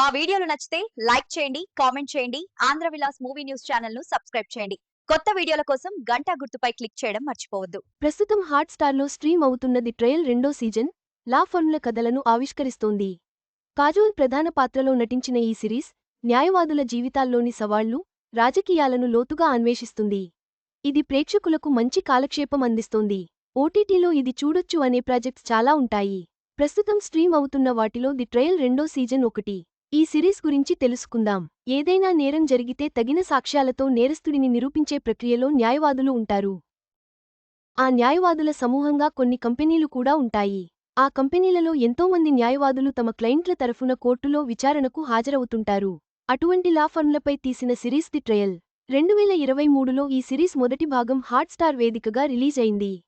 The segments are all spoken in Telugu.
మా వీడియోలు నచ్చితే లైక్ చేయండి కామెంట్ చేయండి ఆంధ్ర విలాస్ మూవీ న్యూస్ ఛానల్ను సబ్స్క్రైబ్ చేయండి. కొత్త వీడియోల కోసం గంట గుర్తుపై క్లిక్ చేయడం మర్చిపోవద్దు. ప్రస్తుతం హాట్ స్టార్లో స్ట్రీమ్ అవుతున్నది ట్రయల్ రెండో సీజన్ లా ఫర్ముల కథలను ఆవిష్కరిస్తోంది. కాజోల్ ప్రధాన పాత్రలో నటించిన ఈ సిరీస్ న్యాయవాదుల జీవితాల్లోని సవాళ్ళు రాజకీయాలను లోతుగా అన్వేషిస్తుంది. ఇది ప్రేక్షకులకు మంచి కాలక్షేపం అందిస్తోంది. ఓటీటీలో ఇది చూడొచ్చు అనే ప్రాజెక్ట్స్ చాలా ఉంటాయి. ప్రస్తుతం స్ట్రీమ్ అవుతున్న వాటిలో ది ట్రయల్ రెండో సీజన్ ఒకటి. ఈ సిరీస్ గురించి తెలుసుకుందాం. ఏదైనా నేరం జరిగితే తగిన సాక్ష్యాలతో నేరస్తుడిని నిరూపించే ప్రక్రియలో న్యాయవాదులు ఉంటారు. ఆ న్యాయవాదుల సమూహంగా కొన్ని కంపెనీలు కూడా ఉంటాయి. ఆ కంపెనీలలో ఎంతోమంది న్యాయవాదులు తమ క్లయింట్ల తరఫున కోర్టులో విచారణకు హాజరవుతుంటారు. అటువంటి లా ఫర్మ్లపై తీసిన సిరీస్ ది ట్రయల్. రెండువేల ఇరవై మూడులో ఈ సిరీస్ మొదటి భాగం హాట్స్టార్ వేదికగా రిలీజ్ అయింది.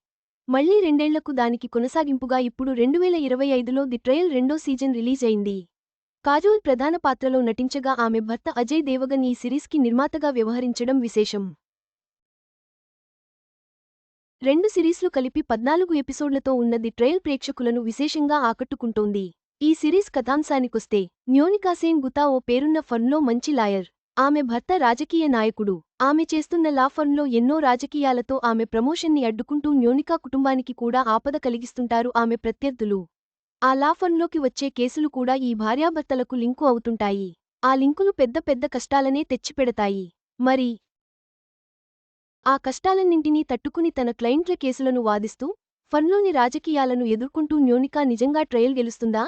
మళ్ళీ రెండేళ్ళకు దానికి కొనసాగింపుగా ఇప్పుడు రెండువేల ఇరవై ఐదులో ది ట్రయల్ రెండో సీజన్ రిలీజ్ అయింది. కాజోల్ ప్రధాన పాత్రలో నటించగా ఆమె భర్త అజయ్ దేవగన్ ఈ సిరీస్కి నిర్మాతగా వ్యవహరించడం విశేషం. రెండు సిరీస్లు కలిపి పద్నాలుగు ఎపిసోడ్లతో ఉన్న ది ట్రయల్ ప్రేక్షకులను విశేషంగా ఆకట్టుకుంటోంది. ఈ సిరీస్ కథాంశానికొస్తే న్యోనికాసేన్ గుతా ఓ పేరున్న ఫన్లో మంచి లాయర్. ఆమె భర్త రాజకీయ నాయకుడు. ఆమె చేస్తున్న లా ఫర్మ్లో ఎన్నో రాజకీయాలతో ఆమె ప్రమోషన్ని అడ్డుకుంటూ న్యోనికా కుటుంబానికి కూడా ఆపద కలిగిస్తుంటారు ఆమె ప్రత్యర్థులు. ఆ లాఫంలోకి వచ్చే కేసులు కూడా ఈ భార్యాభర్తలకు లింకు అవుతుంటాయి. ఆ లింకులు పెద్ద పెద్ద కష్టాలనే తెచ్చిపెడతాయి. మరి ఆ కష్టాలన్నింటినీ తట్టుకుని తన క్లయింట్ల కేసులను వాదిస్తూ ఫన్లోని రాజకీయాలను ఎదుర్కొంటూ న్యోనికా నిజంగా ట్రయల్ గెలుస్తుందా?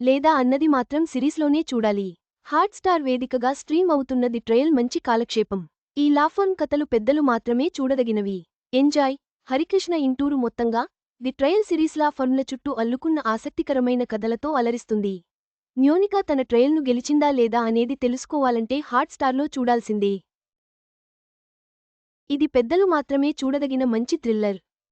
లేదా అన్నది మాత్రం సిరీస్లోనే చూడాలి. హాట్ స్టార్ వేదికగా స్ట్రీమ్ అవుతున్నది ట్రయల్ మంచి కాలక్షేపం. ఈ లాఫోన్ కథలు పెద్దలు మాత్రమే చూడదగినవి. ఎంజాయ్! హరికృష్ణ ఇంటూరు మొత్తంగా ది ట్రయల్ సిరీస్లా ఫర్మ్ల చుట్టూ అల్లుకున్న ఆసక్తికరమైన కథలతో అలరిస్తుంది. న్యోనికా తన ట్రయల్ను గెలిచిందా లేదా అనేది తెలుసుకోవాలంటే హాట్ స్టార్లో చూడాల్సిందే. ఇది పెద్దలు మాత్రమే చూడదగిన మంచి థ్రిల్లర్.